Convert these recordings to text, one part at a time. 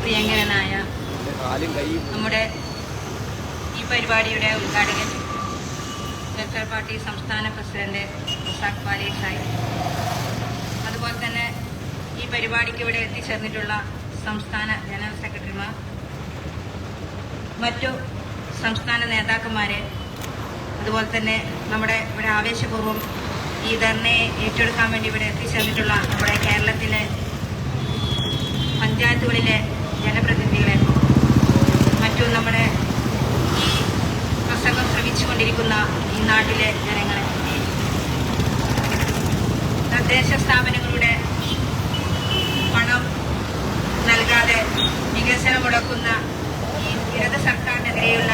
പ്രിയങ്കരനായ നമ്മുടെ ഈ പരിപാടിയുടെ ഉദ്ഘാടകൻ ലെറ്റർ പാർട്ടി സംസ്ഥാന പ്രസിഡന്റ് ഫാലി സാഹിബ്. അതുപോലെ തന്നെ ഈ പരിപാടിക്ക് ഇവിടെ എത്തിച്ചേർന്നിട്ടുള്ള സംസ്ഥാന ജനറൽ സെക്രട്ടറിമാർ മറ്റു സംസ്ഥാന നേതാക്കന്മാരെ അതുപോലെ തന്നെ നമ്മുടെ ഇവിടെ ആവേശപൂർവം ഈ ധർണയെ ഏറ്റെടുക്കാൻ വേണ്ടി ഇവിടെ എത്തിച്ചേർന്നിട്ടുള്ള നമ്മുടെ കേരളത്തിലെ പഞ്ചായത്തുകളിലെ ജനപ്രതിനിധികളെ മറ്റും നമ്മുടെ ഈ പ്രസംഗം ശ്രമിച്ചുകൊണ്ടിരിക്കുന്ന ഈ നാട്ടിലെ ജനങ്ങളെ. തദ്ദേശ സ്ഥാപനങ്ങളുടെ പണം നൽകാതെ വികസനം മുടക്കുന്ന ഈ ഇടത് സർക്കാരിനെതിരെയുള്ള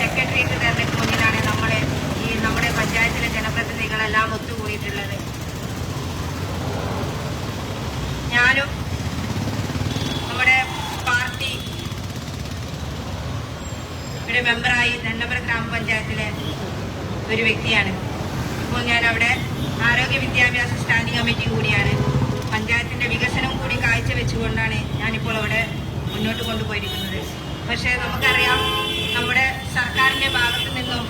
സെക്രട്ടേറിയറ്റ് തന്നെ മുന്നിലാണ് നമ്മളെ ഈ നമ്മുടെ പഞ്ചായത്തിലെ ജനപ്രതിനിധികളെല്ലാം ഒത്തുകൂടിയിട്ടുള്ളത് ഞാനും നമ്മുടെ പാർട്ടി ഇവിടെ നെല്ലമ്പല ഗ്രാമപഞ്ചായത്തിലെ ഒരു വ്യക്തിയാണ്. ഇപ്പോൾ ഞാൻ അവിടെ ആരോഗ്യ വിദ്യാഭ്യാസ സ്റ്റാൻഡിംഗ് കമ്മിറ്റി കൂടിയാണ്. പഞ്ചായത്തിന്റെ വികസനം കൂടി കാഴ്ചവെച്ചുകൊണ്ടാണ് ഞാനിപ്പോൾ അവിടെ മുന്നോട്ട് കൊണ്ടുപോയിരിക്കുന്നത്. പക്ഷേ നമുക്കറിയാം നമ്മുടെ സർക്കാരിന്റെ ഭാഗത്തു നിന്നും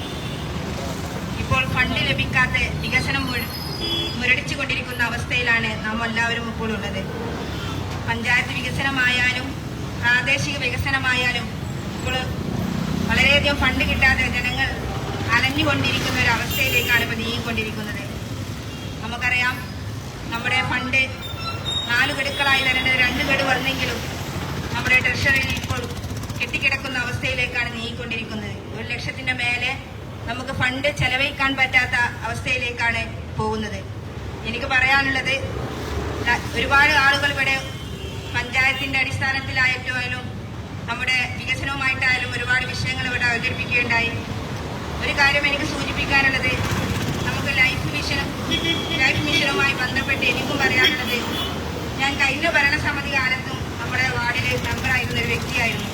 ഇപ്പോൾ ഫണ്ട് ലഭിക്കാത്ത വികസനം മുരടിച്ചു കൊണ്ടിരിക്കുന്ന അവസ്ഥയിലാണ് നാം എല്ലാവരും ഇപ്പോൾ ഉള്ളത്. പഞ്ചായത്ത് വികസനമായാലും പ്രാദേശിക വികസനമായാലും ഇപ്പോൾ വളരെയധികം ഫണ്ട് കിട്ടാതെ ജനങ്ങൾ അലഞ്ഞുകൊണ്ടിരിക്കുന്ന ഒരു അവസ്ഥയിലേക്കാണ് ഇപ്പോൾ നീങ്ങിക്കൊണ്ടിരിക്കുന്നത്. നമുക്കറിയാം നമ്മുടെ ഫണ്ട് നാല് ഗഡുക്കളായി വരേണ്ടത് രണ്ട് ഗഡു വന്നെങ്കിലും നമ്മുടെ ട്രഷറിയിൽ ഇപ്പോൾ കെട്ടിക്കിടക്കുന്ന അവസ്ഥയിലേക്കാണ് നീങ്ങിക്കൊണ്ടിരിക്കുന്നത്. ഒരു ലക്ഷത്തിന്റെ മേലെ നമുക്ക് ഫണ്ട് ചെലവഴിക്കാൻ പറ്റാത്ത അവസ്ഥയിലേക്കാണ് പോകുന്നത്. എനിക്ക് പറയാനുള്ളത് ഒരുപാട് ആളുകൾ ഇവിടെ പഞ്ചായത്തിന്റെ അടിസ്ഥാനത്തിലായിട്ടും നമ്മുടെ വികസനവുമായിട്ടായാലും അവതരിപ്പിക്കുകയുണ്ടായി. ഒരു കാര്യം എനിക്ക് സൂചിപ്പിക്കാനുള്ളത് നമുക്ക് ലൈഫ് മിഷൻ ലൈഫ് മിഷനുമായി ബന്ധപ്പെട്ട് എനിക്കും പറയാനുള്ളത് ഞാൻ കഴിഞ്ഞ ഭരണസമിതി കാലത്തും നമ്മുടെ വാർഡിൽ മെമ്പറായിരുന്ന ഒരു വ്യക്തിയായിരുന്നു.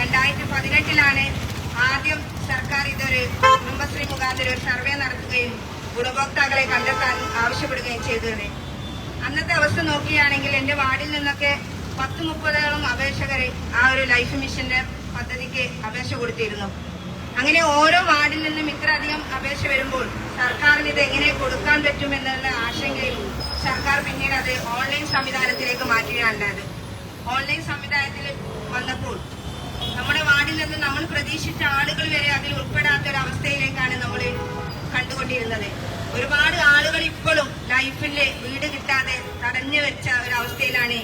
രണ്ടായിരത്തി പതിനെട്ടിലാണ് ആദ്യം സർക്കാർ ഇതൊരു കുടുംബശ്രീ മുഖാന്തരം ഒരു സർവേ നടത്തുകയും ഗുണഭോക്താക്കളെ കണ്ടെത്താൻ ആവശ്യപ്പെടുകയും ചെയ്തത്. അന്നത്തെ അവസ്ഥ നോക്കുകയാണെങ്കിൽ എന്റെ വാർഡിൽ നിന്നൊക്കെ പത്ത് മുപ്പതോളം അപേക്ഷകരെ ആ ഒരു ലൈഫ് മിഷന്റെ പദ്ധതിക്ക് അപേക്ഷ കൊടുത്തിരുന്നു. അങ്ങനെ ഓരോ വാർഡിൽ നിന്നും ഇത്രയധികം അപേക്ഷ വരുമ്പോൾ സർക്കാരിന് ഇത് എങ്ങനെ കൊടുക്കാൻ പറ്റുമെന്നുള്ള ആശങ്കയിൽ സർക്കാർ പിന്നീട് അത് ഓൺലൈൻ സംവിധാനത്തിലേക്ക് മാറ്റുകയാണുണ്ടായത് ഓൺലൈൻ സംവിധാനത്തിൽ വന്നപ്പോൾ നമ്മുടെ വാർഡിൽ നിന്ന് നമ്മൾ പ്രതീക്ഷിച്ച ആളുകൾ വരെ അതിൽ ഉൾപ്പെടാത്ത ഒരു അവസ്ഥയിലേക്കാണ് നമ്മൾ കണ്ടുകൊണ്ടിരുന്നത്. ഒരുപാട് ആളുകൾ ഇപ്പോഴും ലൈഫിൽ വീട് കിട്ടാതെ തടഞ്ഞു വെച്ച ഒരു അവസ്ഥയിലാണ്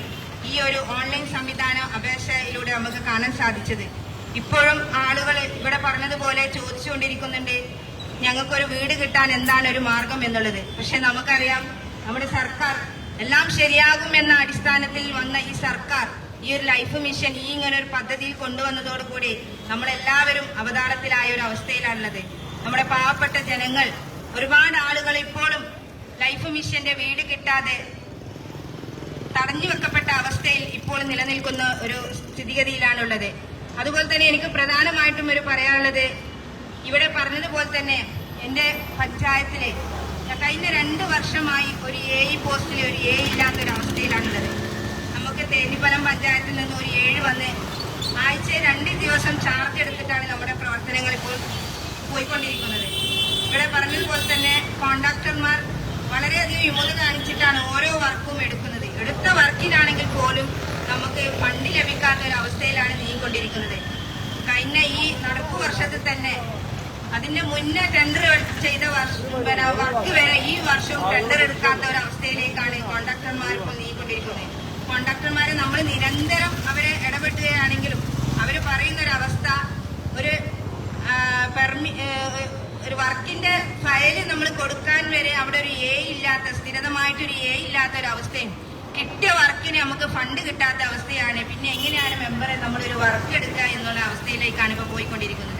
ഈ ഒരു ഓൺലൈൻ സംവിധാനം അപേക്ഷയിലൂടെ നമുക്ക് കാണാൻ സാധിച്ചത്. ഇപ്പോഴും ആളുകൾ ഇവിടെ പറഞ്ഞതുപോലെ ചോദിച്ചുകൊണ്ടിരിക്കുന്നുണ്ട് ഞങ്ങൾക്കൊരു വീട് കിട്ടാൻ എന്താണ് ഒരു മാർഗം എന്നുള്ളത്? പക്ഷെ നമുക്കറിയാം നമ്മുടെ സർക്കാർ എല്ലാം ശരിയാകും എന്ന അടിസ്ഥാനത്തിൽ വന്ന ഈ സർക്കാർ ഈ ഒരു ലൈഫ് മിഷൻ ഈ ഇങ്ങനെ ഒരു പദ്ധതിയിൽ കൊണ്ടുവന്നതോടുകൂടി നമ്മളെല്ലാവരും അവതാളത്തിലായ ഒരു അവസ്ഥയിലാണുള്ളത്. നമ്മുടെ പാവപ്പെട്ട ജനങ്ങൾ ഒരുപാട് ആളുകൾ ഇപ്പോഴും ലൈഫ് മിഷന്റെ വീട് കിട്ടാതെ തടഞ്ഞു വെക്കപ്പെട്ട അവസ്ഥയിൽ ഇപ്പോൾ നിലനിൽക്കുന്ന ഒരു സ്ഥിതിഗതിയിലാണുള്ളത്. അതുപോലെ തന്നെ എനിക്ക് പ്രധാനമായിട്ടും ഒരു പറയാനുള്ളത് ഇവിടെ പറഞ്ഞതുപോലെ തന്നെ എന്റെ പഞ്ചായത്തിലെ കഴിഞ്ഞ രണ്ട് വർഷമായി ഒരു എ ഇ പോസ്റ്റിൽ ഒരു എ ഇല്ലാത്ത ഒരു അവസ്ഥയിലാണുള്ളത് നമുക്ക് തേനിപ്പലം പഞ്ചായത്തിൽ നിന്ന് ഒരു ഏഴ് വന്ന് ആഴ്ച രണ്ട് ദിവസം ചാർജ് എടുത്തിട്ടാണ് നമ്മുടെ പ്രവർത്തനങ്ങൾ ഇപ്പോൾ പോയിക്കൊണ്ടിരിക്കുന്നത്. ഇവിടെ പറഞ്ഞതുപോലെ തന്നെ കോൺട്രാക്ടർമാർ വളരെയധികം യോഗ കാണിച്ചിട്ടാണ് ഓരോ വർക്കും എടുക്കുന്നത് എടുത്ത വർക്കിനാണെങ്കിൽ പോലും നമുക്ക് ഫണ്ട് ലഭിക്കാത്ത ഒരു അവസ്ഥയിലാണ് നീങ്ങിക്കൊണ്ടിരിക്കുന്നത് കഴിഞ്ഞ ഈ നടപ്പു വർഷത്തിൽ തന്നെ അതിന്റെ മുന്നേ ടെൻഡർ ചെയ്ത വർഷം വർക്ക് വരെ ഈ വർഷവും ടെൻഡർ എടുക്കാത്ത ഒരു അവസ്ഥയിലേക്കാണ് കോൺട്രാക്ടർമാർ ഇപ്പോൾ നീങ്ങിക്കൊണ്ടിരിക്കുന്നത്. കോൺട്രാക്ടർമാരെ നമ്മൾ നിരന്തരം അവരെ ഇടപെട്ടുകയാണെങ്കിലും അവർ പറയുന്ന ഒരു അവസ്ഥ ഒരു പെർമി ഒരു വർക്കിന്റെ ഫയൽ നമ്മൾ കൊടുക്കാൻ വരെ അവിടെ ഒരു എ ഇല്ലാത്ത സ്ഥിരതമായിട്ടൊരു എ ഇല്ലാത്ത ഒരു അവസ്ഥയും കിട്ടിയ വർക്കിന് നമുക്ക് ഫണ്ട് കിട്ടാത്ത അവസ്ഥയാണ്. പിന്നെ എങ്ങനെയാണ് മെമ്പറെ നമ്മളൊരു വർക്ക് എടുക്കുക എന്നുള്ള അവസ്ഥയിലേക്കാണ് ഇപ്പോൾ പോയിക്കൊണ്ടിരിക്കുന്നത്.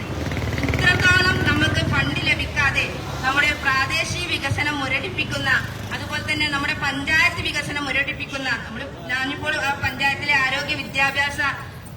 ഇത്രത്തോളം നമുക്ക് ഫണ്ട് ലഭിക്കാതെ നമ്മുടെ പ്രാദേശിക വികസനം മുരടിപ്പിക്കുന്ന അതുപോലെ തന്നെ നമ്മുടെ പഞ്ചായത്ത് വികസനം മുരടിപ്പിക്കുന്ന നമ്മൾ ഞാനിപ്പോൾ ആ പഞ്ചായത്തിലെ ആരോഗ്യ വിദ്യാഭ്യാസ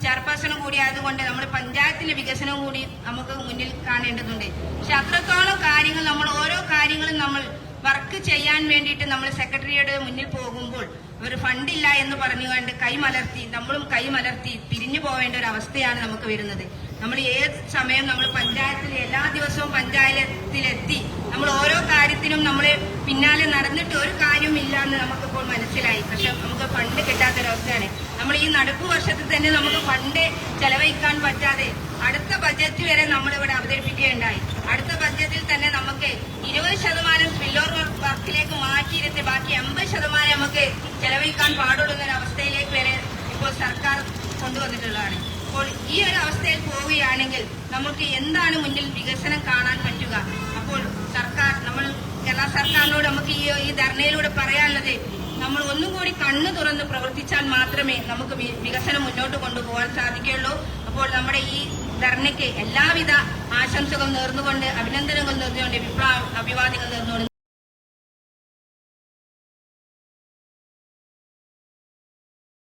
ചെയർപേഴ്സണും കൂടി ആയതുകൊണ്ട് നമ്മുടെ പഞ്ചായത്തിലെ വികസനവും കൂടി നമുക്ക് മുന്നിൽ കാണേണ്ടതുണ്ട്. പക്ഷെ അത്രത്തോളം കാര്യങ്ങൾ നമ്മൾ ഓരോ കാര്യങ്ങളും നമ്മൾ വർക്ക് ചെയ്യാൻ വേണ്ടിയിട്ട് നമ്മൾ സെക്രട്ടറിയുടെ മുന്നിൽ പോകുമ്പോൾ അവർ ഫണ്ടില്ല എന്ന് പറഞ്ഞുകൊണ്ട് കൈമലർത്തി നമ്മളും കൈമലർത്തി പിരിഞ്ഞു പോവേണ്ട ഒരു അവസ്ഥയാണ് നമുക്ക് വരുന്നത്. നമ്മൾ ഏത് സമയം നമ്മൾ പഞ്ചായത്തിൽ എല്ലാ ദിവസവും പഞ്ചായത്തിലെത്തി നമ്മൾ ഓരോ കാര്യത്തിനും നമ്മൾ പിന്നാലെ നടന്നിട്ട് ഒരു കാര്യമില്ല എന്ന് നമുക്കിപ്പോൾ മനസ്സിലായി. പക്ഷെ നമുക്ക് ഫണ്ട് കിട്ടാത്തൊരവസ്ഥയാണ്. നമ്മൾ ഈ നടപ്പ് വർഷത്തിൽ തന്നെ നമുക്ക് ഫണ്ട് ചെലവഴിക്കാൻ പറ്റാതെ അടുത്ത ബജറ്റ് വരെ നമ്മൾ ഇവിടെ അവതരിപ്പിക്കുകയുണ്ടായി. അടുത്ത ബജറ്റിൽ തന്നെ നമുക്ക് ഇരുപത് ശതമാനം സ്പില്ലോർ വർക്കിലേക്ക് മാറ്റിയിരുത്തി ബാക്കി എൺപത് ശതമാനം നമുക്ക് ചെലവഴിക്കാൻ പാടുള്ളൂ അവസ്ഥയിലേക്ക് വരെ ഇപ്പോൾ സർക്കാർ കൊണ്ടുവന്നിട്ടുള്ളതാണ്. അപ്പോൾ ഈ ഒരു അവസ്ഥയിൽ പോവുകയാണെങ്കിൽ നമുക്ക് എന്താണ് മുന്നിൽ വികസനം കാണാൻ പറ്റുക? അപ്പോൾ സർക്കാർ നമ്മൾ കേരള സർക്കാരിനോട് നമുക്ക് ഈ ഈ ധർണയിലൂടെ പറയാനുള്ളത് നമ്മൾ ഒന്നും കൂടി കണ്ണു തുറന്ന് പ്രവർത്തിച്ചാൽ മാത്രമേ നമുക്ക് വികസനം മുന്നോട്ട് കൊണ്ടുപോകാൻ സാധിക്കുകയുള്ളൂ. അപ്പോൾ നമ്മുടെ ഈ ധർണയ്ക്ക് എല്ലാവിധ ആശംസകൾ നേർന്നുകൊണ്ട് അഭിനന്ദനങ്ങൾ നേർന്നുകൊണ്ട് വിപ്ലവ അഭിവാദ്യങ്ങൾ നേർന്നുകൊണ്ട്